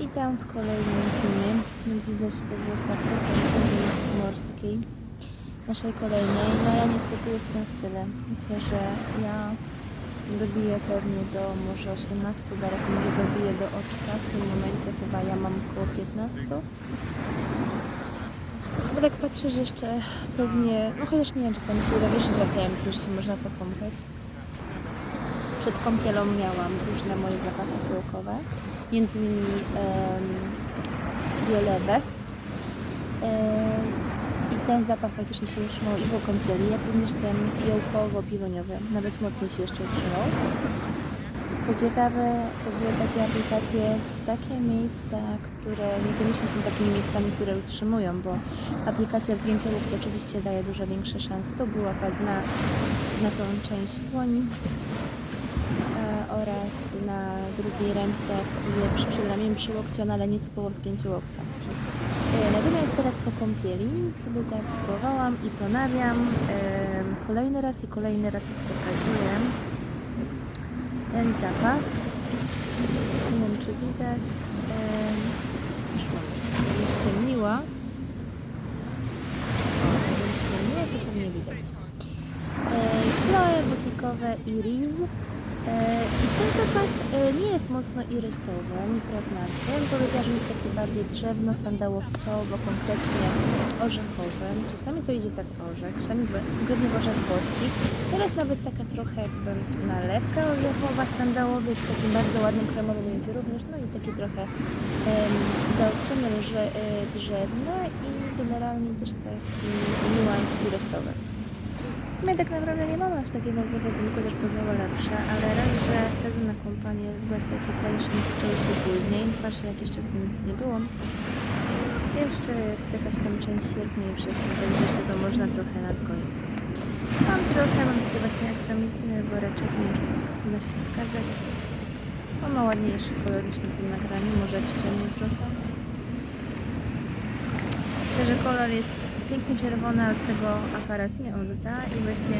I tam w kolejnym filmie widać po włosach morskiej. Naszej kolejnej. No ja niestety jestem w tyle. Myślę, że ja dobiję pewnie do może 18, daleko może dobiję do oczka. W tym momencie chyba ja mam około 15. Bo tak patrzę, że jeszcze pewnie, no chociaż nie wiem, czasami się uda, jeszcze trafiają, że się można pokąpać. Przed kąpielą miałam różne moje zapachy pyłkowe, między innymi. Em, I ten zapach faktycznie się utrzymał i po kąpieli, jak również ten fiołkowo-piwoniowy, nawet mocniej się jeszcze utrzymał. Co ciekawe, że takie aplikacje w takie miejsca, które niekoniecznie są takimi miejscami, które utrzymują, bo aplikacja zdjęcia łokcia oczywiście daje dużo większe szanse. To był akurat na, na tą część dłoni oraz na drugiej ręce, w przy przedramieniu przy łokciu, ale nie typowo w zgięciu łokcia. E, Natomiast teraz po kąpieli sobie zaaktywowałam i ponawiam e, kolejny raz i kolejny raz już pokazuję ten zapach. Nie wiem, czy widać. Już mam. Ściemniła. Jakbym ściemniła, to pewnie widać. E, Chloe butikowe Iris. E, I ten zapach e, nie jest mocno irysowy, ani prawnaty. Ja bym powiedziała, że jest taki bardziej drzewno-sandałowcowo, konkretnie orzechowym. Czasami to idzie za orzech, czasami wygodny orzech włoski. Teraz nawet taka trochę jakby nalewka orzechowa, sandałowy, w takim bardzo ładnym kremowym ujęciu również, no i takie trochę em, zaostrzenie że, e, drzewne i generalnie też taki niuans irysowy. W sumie tak naprawdę nie mamy aż takiego zawodnika, też pewnie lepsze, ale raz, że sezon na kompanię były te cieplejsze, zaczęły się później, dwa, że jak jeszcze z nim nic nie było. Jeszcze jest jakaś tam część sierpnia i września, także jeszcze to można trochę nadgonić. Mam trochę, mam taki właśnie aksamitny woreczek, da się pokazać. On ma ładniejszy kolor niż na tym nagraniu, może ściemnie trochę. Myślę, że kolor jest pięknie czerwony, ale tego aparat nie odda i właśnie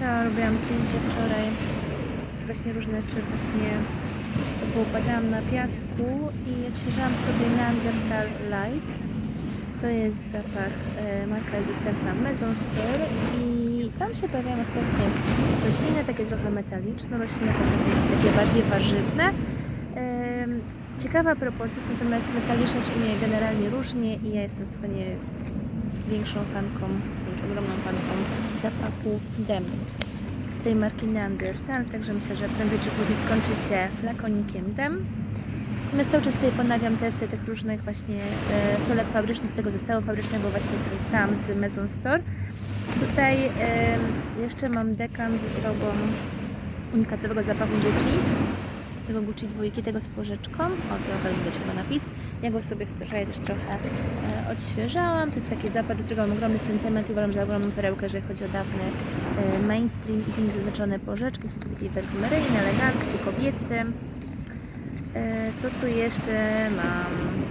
ja robiłam zdjęcie wczoraj właśnie różne rzeczy właśnie poukładałam na piasku i odświeżałam sobie Neanderthal Light to jest zapach, e, marka jest dostępna w Maison Store i tam się pojawiają aspekty rośliny, takie trochę metaliczne, rośliny takie, bardziej warzywne. Em, Ciekawa propozycja, natomiast metaliczność u mnie generalnie różnie i ja jestem sobie większą fanką, ogromną fanką zapachu demu z tej marki Neanderthal, także myślę, że prędzej czy później skończy się flakonikiem dem. Natomiast cały czas sobie ponawiam testy tych różnych właśnie e, tolek fabrycznych, tego zestawu fabrycznego właśnie, który jest tam z Maison Store. Tutaj e, jeszcze mam dekan ze sobą unikatowego zapachu Gucci tego Gucci dwójki, tego z porzeczką. O, trochę widać chyba napis. Ja go sobie wczoraj też trochę odświeżałam. To jest taki zapach, do którego mam ogromny sentyment i uważam za ogromną perełkę, jeżeli chodzi o dawny e, mainstream i pięknie zaznaczone porzeczki. Są to takie perfumeryjne, eleganckie, kobiecy. E, co tu jeszcze mam?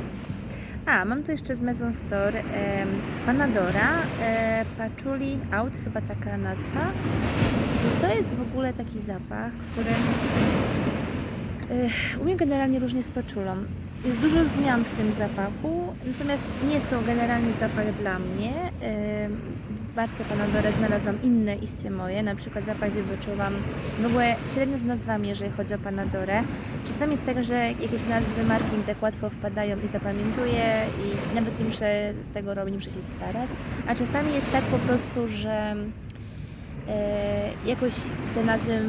A, mam tu jeszcze z Maison Store e, z Panadora e, Patchouli Out, chyba taka nazwa. To jest w ogóle taki zapach, który Ech, U mnie generalnie różnie z paczulą. Jest dużo zmian w tym zapachu, natomiast nie jest to generalnie zapach dla mnie. W barce Panadora znalazłam inne iście moje, na przykład zapach, gdzie wyczuwam w ogóle średnio z nazwami, jeżeli chodzi o Panadorę. Czasami jest tak, że jakieś nazwy marki mi tak łatwo wpadają i zapamiętuję i nawet nie muszę tego robić, nie muszę się starać. A czasami jest tak po prostu, że e, jakoś te nazwy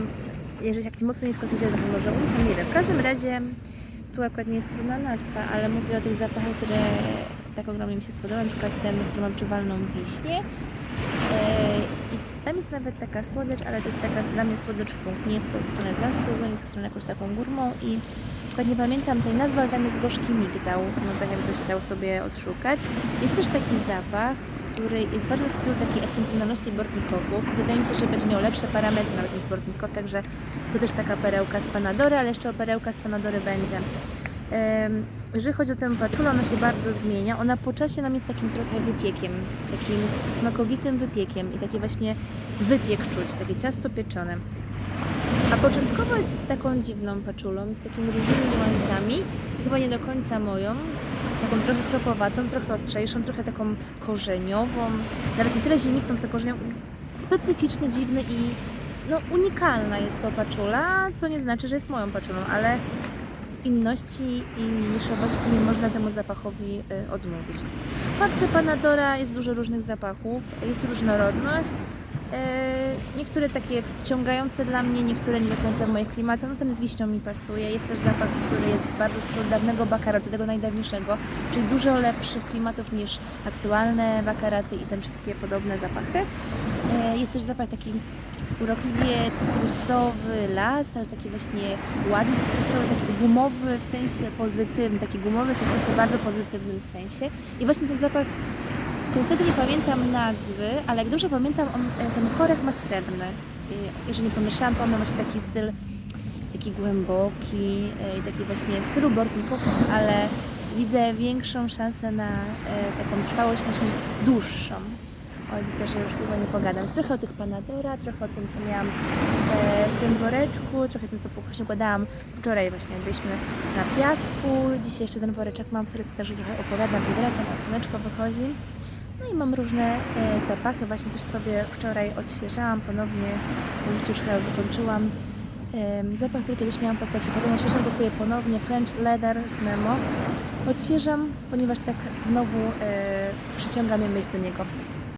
jeżeli jakiś mocno nie skonsumuje, to może unikam, nie wiem. W każdym razie tu akurat nie jest trudna nazwa, ale mówię o tych zapachach, które tak ogromnie mi się spodobały, na przykład ten, który ma czuwalną wiśnię. Eee, I tam jest nawet taka słodycz, ale to jest taka dla mnie słodycz w punkt. Nie jest to w stronę zasługą, nie jest to w stronę jakąś taką górmą i na nie pamiętam tej nazwy, ale tam jest gorzki migdał, no tak jakbyś chciał sobie odszukać. Jest też taki zapach, który jest bardzo w stylu takiej esencjonalności Bortnikoków. Wydaje mi się, że będzie miał lepsze parametry nawet niż Bortnikow, także to też taka perełka z Panadory, ale jeszcze o perełka z Panadory będzie. Jeżeli chodzi o tę paczulę, ona się bardzo zmienia. Ona po czasie nam jest takim trochę wypiekiem, takim smakowitym wypiekiem i taki właśnie wypiek czuć, takie ciasto pieczone. A początkowo jest taką dziwną paczulą, z takimi różnymi niuansami chyba nie do końca moją. Taką trochę chropowatą, trochę ostrzejszą, trochę taką korzeniową. Nawet nie tyle ziemistą, co korzeniową. Specyficzny, dziwny i no, unikalna jest to paczula, co nie znaczy, że jest moją paczulą, ale inności i niszowości nie można temu zapachowi y, odmówić. W parce Panadora jest dużo różnych zapachów, jest różnorodność. Y, Niektóre takie wciągające dla mnie, niektóre nie do końca w moich klimatach. No ten z wiśnią mi pasuje. Jest też zapach, który jest bardzo z dawnego bakaraty, tego najdawniejszego, czyli dużo lepszych klimatów niż aktualne bakaraty i te wszystkie podobne zapachy. Y, Jest też zapach taki urokliwie cytrusowy las, ale taki właśnie ładny cytrusowy, taki gumowy w sensie pozytywnym, taki gumowy w bardzo pozytywnym sensie. I właśnie ten zapach, niestety nie pamiętam nazwy, ale jak dobrze pamiętam, on, e, ten korek ma srebrny. Jeżeli pomyślałam, to on ma właśnie taki styl, taki głęboki e, i taki właśnie w stylu ale widzę większą szansę na e, taką trwałość niż dłuższą. Oj, widzę, że już długo nie pogadam. Trochę o tych Panadora, trochę o tym, co miałam w tym woreczku, trochę o tym, co właśnie układałam wczoraj właśnie, byliśmy na piasku. Dzisiaj jeszcze ten woreczek mam, który też trochę opowiadam i wracam, a słoneczko wychodzi. No i mam różne e, zapachy, właśnie też sobie wczoraj odświeżałam ponownie, bo już już chyba wykończyłam. Zapach, który kiedyś miałam w postaci, potem odświeżam go sobie ponownie, French Leather z Memo. Odświeżam, ponieważ tak znowu e, przyciąga mnie myśl do niego.